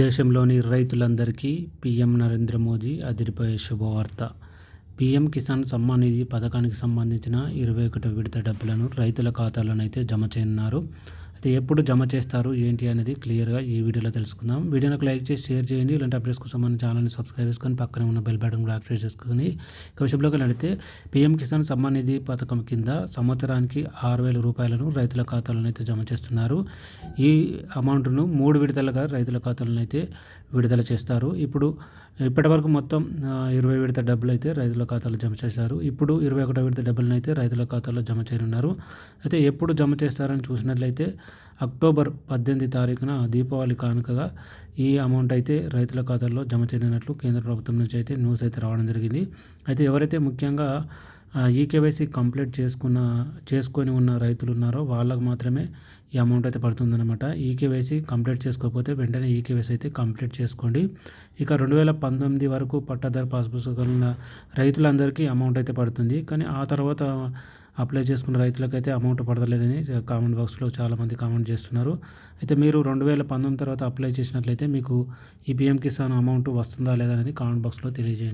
దేశంలోని రైతులందరికీ పీఎం నరేంద్ర మోదీ అదిరిపోయే శుభవార్త. పీఎం కిసాన్ సమ్మాన్ నిధి పథకానికి సంబంధించిన ఇరవై ఒకటో విడత డబ్బులను రైతుల ఖాతాలోనైతే జమ చేయనున్నారు. అయితే ఎప్పుడు జమ చేస్తారు ఏంటి అనేది క్లియర్గా ఈ వీడియోలో తెలుసుకుందాం. వీడియోకి లైక్ చేసి షేర్ చేయండి. ఇలాంటి అప్డేట్స్ కోసం మన ఛానల్ని సబ్స్క్రైబ్ చేసుకొని పక్కన ఉన్న బెల్ బటన్ కూడా యాక్టివేట్ చేసుకొని ఇక విషయంలోకి వెళితే పీఎం కిసాన్ సమ్మాన్ నిధి పథకం కింద సంవత్సరానికి ఆరు వేల రూపాయలను రైతుల ఖాతాలోనైతే అయితే జమ చేస్తున్నారు. ఈ అమౌంట్ను మూడు విడతలుగా రైతుల ఖాతాలను అయితే విడుదల చేస్తారు. ఇప్పుడు ఇప్పటివరకు మొత్తం ఇరవై విడత డబ్బులు అయితే రైతుల ఖాతాలో జమ చేశారు. ఇప్పుడు ఇరవై ఒకటో విడత డబ్బులను అయితే రైతుల ఖాతాలో జమ చేయనున్నారు. అయితే ఎప్పుడు జమ చేస్తారని చూసినట్లయితే అక్టోబర్ పద్దెనిమిది తారీఖున దీపావళి కానుకగా ఈ అమౌంట్ అయితే రైతుల ఖాతాల్లో జమ చేయనున్నట్లు కేంద్ర ప్రభుత్వం నుంచి అయితే న్యూస్ అయితే రావడం జరిగింది. అయితే ఎవరైతే ముఖ్యంగా ఈకేవైసీ కంప్లీట్ చేసుకున్న చేసుకొని ఉన్న రైతులు ఉన్నారో వాళ్ళకు మాత్రమే ఈ అమౌంట్ అయితే పడుతుందన్నమాట. ఈకేవైసీ కంప్లీట్ చేసుకోకపోతే వెంటనే ఈకేవైసీ అయితే కంప్లీట్ చేసుకోండి. ఇక రెండు వేల పంతొమ్మిది వరకు పట్టాదారు పాస్ పుస్తకాలు రైతులందరికీ అమౌంట్ అయితే పడుతుంది. కానీ ఆ తర్వాత అప్లై చేసుకున్న రైతులకైతే అమౌంట్ పడతలేదని కామెంట్ బాక్స్లో చాలామంది కామెంట్ చేస్తున్నారు. అయితే మీరు రెండు వేల పంతొమ్మిది తర్వాత అప్లై చేసినట్లయితే మీకు ఈ పిఎం కిసాన్ అమౌంట్ వస్తుందా లేదా అనేది కామెంట్ బాక్స్లో తెలియజేయండి.